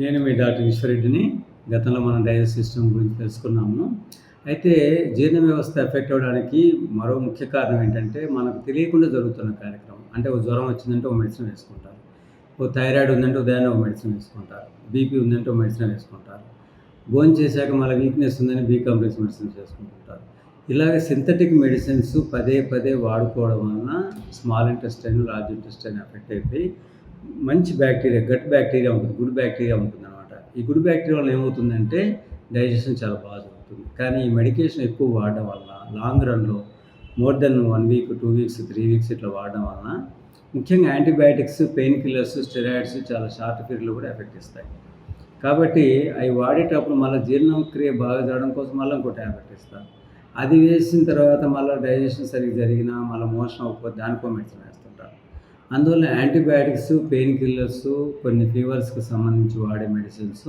నేను మీ డాక్టర్ ఈశ్వరెడ్డిని. గతంలో మనం డైజెస్ట్ సిస్టమ్ గురించి తెలుసుకున్నాము. అయితే జీర్ణ వ్యవస్థ ఎఫెక్ట్ అవ్వడానికి మరో ముఖ్య కారణం ఏంటంటే మనకు తెలియకుండా జరుగుతున్న కార్యక్రమం. అంటే ఒక జ్వరం వచ్చిందంటే ఒక మెడిసిన్ వేసుకుంటారు. ఓ థైరాయిడ్ ఉందంటే ఉదయాన్నే ఒక మెడిసిన్ వేసుకుంటారు. బీపీ ఉందంటే ఒక మెడిసిన్ వేసుకుంటారు. బోన్ చేశాక మళ్ళీ వీక్నెస్ ఉందని బీ కాంప్లెక్స్ మెడిసిన్స్ వేసుకుంటుంటారు. ఇలాగ సింథటిక్ మెడిసిన్స్ పదే పదే వాడుకోవడం వలన small intestine large intestine effect అయిపోయి మంచి బ్యాక్టీరియా గట్ బ్యాక్టీరియా ఉంటుంది గుడ్ బ్యాక్టీరియా ఉంటుంది అనమాట ఈ గుడ్ బ్యాక్టీరియా వల్ల ఏమవుతుందంటే డైజెషన్ చాలా బాగా జరుగుతుంది. కానీ ఈ మెడికేషన్ ఎక్కువ వాడడం వల్ల లాంగ్ రన్లో more than one week two weeks three weeks ఇట్లా వాడడం వలన ముఖ్యంగా యాంటీబయాటిక్స్ పెయిన్ కిల్లర్స్ స్టెరాయిడ్స్ చాలా షార్ట్ పీరియడ్లో కూడా ఎఫెక్ట్ ఇస్తాయి కాబట్టి అవి వాడేటప్పుడు మళ్ళీ జీర్ణక్రియ బాగా జరగడం కోసం మళ్ళీ ఇంకో ట్యాబ్లెట్ ఇస్తారు. అది వేసిన తర్వాత మళ్ళీ డైజెషన్ సరిగ్గా జరిగినా మళ్ళీ మోషన్ అవ్వకపోతే దానికో మెడిసిన్ వేస్తారు. అందువల్ల యాంటీబయాటిక్స్ పెయిన్ కిల్లర్స్ కొన్ని ఫీవర్స్కి సంబంధించి వాడే మెడిసిన్స్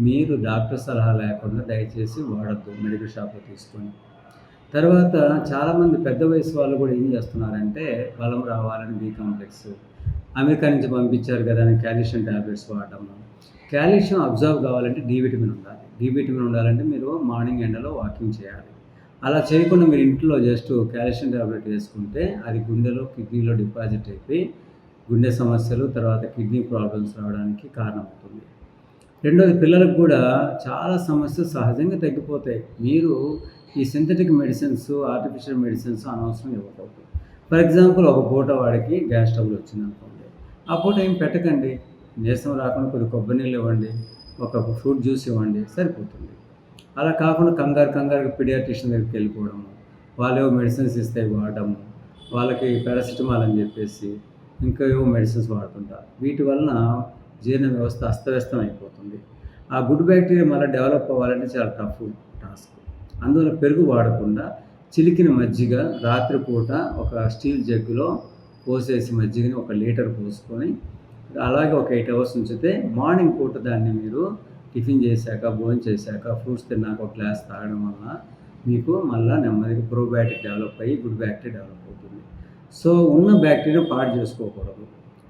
మీరు డాక్టర్ సలహా లేకుండా దయచేసి వాడద్దు మెడికల్ షాప్లో తీసుకొని. తర్వాత చాలామంది పెద్ద వయసు వాళ్ళు కూడా ఏం చేస్తున్నారంటే బలం రావాలని బీ కాంప్లెక్స్ అమెరికా నుంచి పంపించారు కదా అని కాల్షియం ట్యాబ్లెట్స్ వాడటం కాల్షియం అబ్జర్వ్ కావాలంటే డి విటమిన్ ఉండాలి. డి విటమిన్ ఉండాలంటే మీరు మార్నింగ్ ఎండలో వాకింగ్ చేయాలి. అలా చేయకుండా మీరు ఇంట్లో జస్ట్ కాల్షియం ట్యాబ్లెట్ వేసుకుంటే అది గుండెలో కిడ్నీలో డిపాజిట్ అయిపోయి గుండె సమస్యలు తర్వాత కిడ్నీ ప్రాబ్లమ్స్ రావడానికి కారణమవుతుంది. రెండోది పిల్లలకు కూడా చాలా సమస్యలు సహజంగా తగ్గిపోతాయి. మీరు ఈ సింథటిక్ మెడిసిన్స్ ఆర్టిఫిషియల్ మెడిసిన్స్ అనవసరం ఇవ్వకూడదు. ఫర్ ఎగ్జాంపుల్ ఒక పూట వాడికి గ్యాస్ ట్రబుల్ వచ్చింది అనుకోండి ఆ పూట ఏం పెట్టకండి. నీరసం రాకుండా కొద్ది కొబ్బరి నీళ్ళు ఇవ్వండి. ఒక ఫ్రూట్ జ్యూస్ ఇవ్వండి. సరిపోతుంది. అలా కాకుండా కంగారు కంగారు పిడియాట్రిషియన్ దగ్గరికి వెళ్ళిపోవడము వాళ్ళు ఏవో మెడిసిన్స్ ఇస్తే వాడము వాళ్ళకి పారాసిటమాల్ అని చెప్పేసి ఇంకా ఏవో మెడిసిన్స్ వాడుతుంటారు. వీటి వలన జీర్ణ వ్యవస్థ అస్తవ్యస్తం అయిపోతుంది. ఆ గుడ్ బ్యాక్టీరియా మళ్ళీ డెవలప్ అవ్వాలంటే చాలా టఫ్ టాస్క్. అందువల్ల పెరుగు వాడకుండా చిలికిన మజ్జిగ రాత్రిపూట ఒక స్టీల్ జగ్గులో పోసేసి మజ్జిగని ఒక లీటర్ పోసుకొని అలాగే ఒక ఎయిట్ అవర్స్ ఉంచితే మార్నింగ్ పూట దాన్ని మీరు టిఫిన్ చేశాక భోజనం చేశాక ఫ్రూట్స్ తిన్నాక ఒక గ్లాస్ తాగడం వల్ల మీకు మళ్ళీ నెమ్మదిగా ప్రోబయాటిక్ డెవలప్ అయ్యి గుడ్ బ్యాక్టీరియా డెవలప్ అవుతుంది. సో ఉన్న బ్యాక్టీరియా పాడు చేసుకోకూడదు.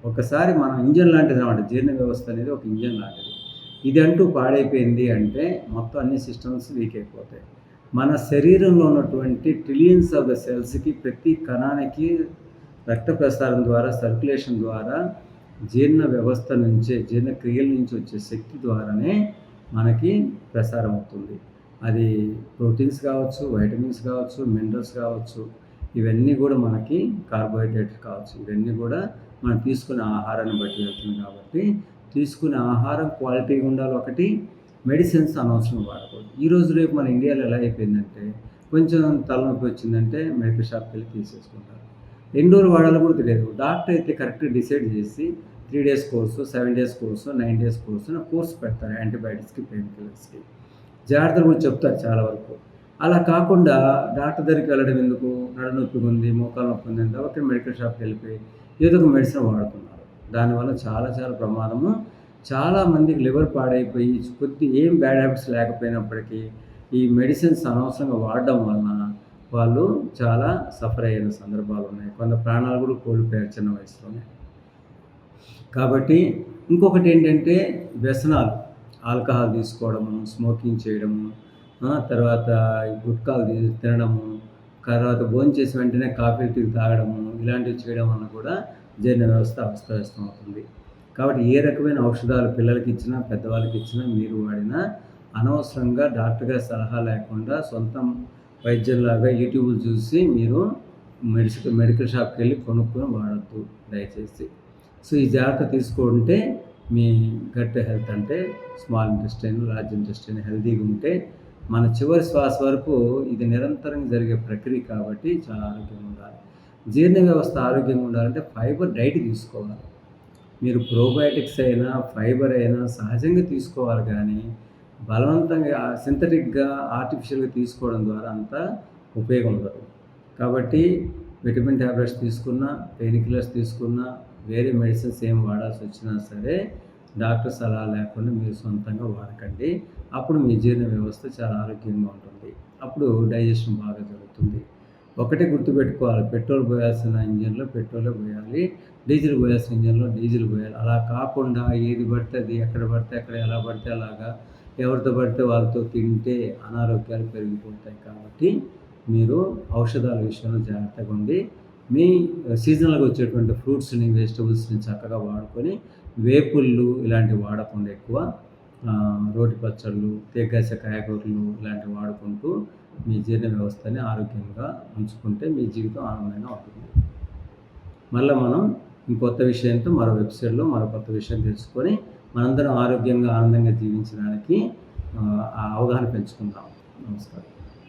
ఒకసారి మనం ఇంజన్ లాంటిది అనమాట జీర్ణ వ్యవస్థ అనేది ఒక ఇంజన్ లాంటిది. ఇది అంటూ పాడైపోయింది అంటే మొత్తం అన్ని సిస్టమ్స్ వీక్ అయిపోతాయి. మన శరీరంలో ఉన్నటువంటి ట్రిలియన్స్ ఆఫ్ ద సెల్స్కి ప్రతి కణానికి రక్త ప్రసారం ద్వారా సర్క్యులేషన్ ద్వారా జీర్ణ వ్యవస్థ నుంచే జీర్ణక్రియల నుంచి వచ్చే శక్తి ద్వారానే మనకి ప్రసారం అవుతుంది. అది ప్రోటీన్స్ కావచ్చు వైటమిన్స్ కావచ్చు మినరల్స్ కావచ్చు ఇవన్నీ కూడా మనకి కార్బోహైడ్రేట్స్ కావచ్చు. ఇవన్నీ కూడా మనం తీసుకునే ఆహారాన్ని బట్టి వెళ్తుంది కాబట్టి తీసుకునే ఆహారం క్వాలిటీగా ఉండాలి ఒకటి మెడిసిన్స్ అనవసరం వాడకూడదు. ఈ రోజు రేపు మన ఇండియాలో ఎలా అయిపోయిందంటే కొంచెం తలనొప్పి వచ్చిందంటే మెడికల్ షాప్కి వెళ్ళి తీసేసుకుంటారు. ఎన్ని రోజులు వాడాలో కూడా తెలియదు. డాక్టర్ అయితే కరెక్ట్గా డిసైడ్ చేసి three days course seven days course nine days course course పెడతారు యాంటీబయాటిక్స్కి పెయిన్ కిల్లర్స్కి జాగ్రత్తలు కూడా చెప్తారు చాలా వరకు. అలా కాకుండా డాక్టర్ దగ్గరికి వెళ్ళడం ఎందుకు? నడనొప్పి ఉంది మోకాలు నొప్పి ఉంది ఒకటి మెడికల్ షాప్కి వెళ్ళిపోయి ఏదో ఒక మెడిసిన్ వాడుతున్నారు. దానివల్ల చాలా చాలా ప్రమాదము. చాలా మందికి లివర్ పాడైపోయి కొద్ది ఏం బ్యాడ్ హ్యాబిట్స్ లేకపోయినప్పటికీ ఈ మెడిసిన్స్ అనవసరంగా వాడడం వలన వాళ్ళు చాలా సఫర్ అయిన సందర్భాలు ఉన్నాయి. కొంత ప్రాణాలు కూడా కోల్పోయారు చిన్న వయసులోనే. కాబట్టి ఇంకొకటి ఏంటంటే వ్యసనాలు. ఆల్కహాల్ తీసుకోవడము స్మోకింగ్ చేయడము తర్వాత గుట్కాలు తినడము తర్వాత భోజనం చేసిన వెంటనే కాఫీ టీ తాగడము ఇలాంటివి చేయడం వల్ల కూడా జీర్ణ వ్యవస్థ అస్తవ్యస్తం అవుతుంది. కాబట్టి ఏ రకమైన ఔషధాలు పిల్లలకి ఇచ్చినా పెద్దవాళ్ళకి ఇచ్చినా మీరు వాడినా అనవసరంగా డాక్టర్ గారి సలహా లేకుండా సొంతం వైద్యంలాగా యూట్యూబ్లు చూసి మీరు మెడిసిన్ మెడికల్ షాప్కి వెళ్ళి కొనుక్కొని వాడద్దు. దయచేసి. సో ఈ జాగ్రత్త తీసుకుంటే మీ గట్ హెల్త్ అంటే స్మాల్ ఇంటెస్టైన్ లార్జ్ ఇంటెస్టైన్ హెల్తీగా ఉంటే మన చివరి శ్వాస వరకు ఇది నిరంతరంగా జరిగే ప్రక్రియ కాబట్టి చాలా ఆరోగ్యంగా ఉండాలి. జీర్ణ వ్యవస్థ ఆరోగ్యంగా ఉండాలంటే ఫైబర్ డైట్ తీసుకోవాలి. మీరు ప్రోబయాటిక్స్ అయినా ఫైబర్ అయినా సహజంగా తీసుకోవాలి కానీ బలవంతంగా సింథటిక్గా ఆర్టిఫిషియల్గా తీసుకోవడం ద్వారా అంత ఉపయోగం ఉండదు. కాబట్టి విటమిన్ ట్యాబ్లెట్స్ తీసుకున్నా పెయిన్ కిల్లర్స్ తీసుకున్నా వేరే మెడిసిన్స్ ఏం వాడాల్సి వచ్చినా సరే డాక్టర్ సలహా లేకుండా మీరు సొంతంగా వాడకండి. అప్పుడు మీ జీర్ణ వ్యవస్థ చాలా ఆరోగ్యంగా ఉంటుంది. అప్పుడు డైజెషన్ బాగా జరుగుతుంది. ఒకటే గుర్తుపెట్టుకోవాలి పెట్రోల్ పోయాల్సిన ఇంజన్లో పెట్రోలే పోయాలి డీజిల్ పోయాల్సిన ఇంజన్లో డీజిల్ పోయాలి. అలా కాకుండా ఏది పడితే అది ఎక్కడ పడితే అక్కడ ఎలా పడితే అలాగా ఎవరితో పడితే వాళ్ళతో తింటే అనారోగ్యాలు పెరిగిపోతాయి కాబట్టి మీరు ఔషధాల విషయంలో జాగ్రత్తగా ఉండి మీ సీజనల్గా వచ్చేటువంటి ఫ్రూట్స్ని వెజిటబుల్స్ని చక్కగా వాడుకొని వేపుళ్ళు ఇలాంటివి వాడకుండా ఎక్కువ రోటి పచ్చళ్ళు తేగాస కాయగూరలు ఇలాంటివి వాడుకుంటూ మీ జీర్ణ వ్యవస్థని ఆరోగ్యంగా ఉంచుకుంటే మీ జీవితం ఆనందంగా ఉంటుంది. మళ్ళీ మనం ఇంకొత్త విషయంతో మరో వెబ్సైట్లో మరో కొత్త విషయం తెలుసుకొని మనందరం ఆరోగ్యంగా ఆనందంగా జీవించడానికి ఆ, అవగాహన పెంచుకుందాం. నమస్కారం.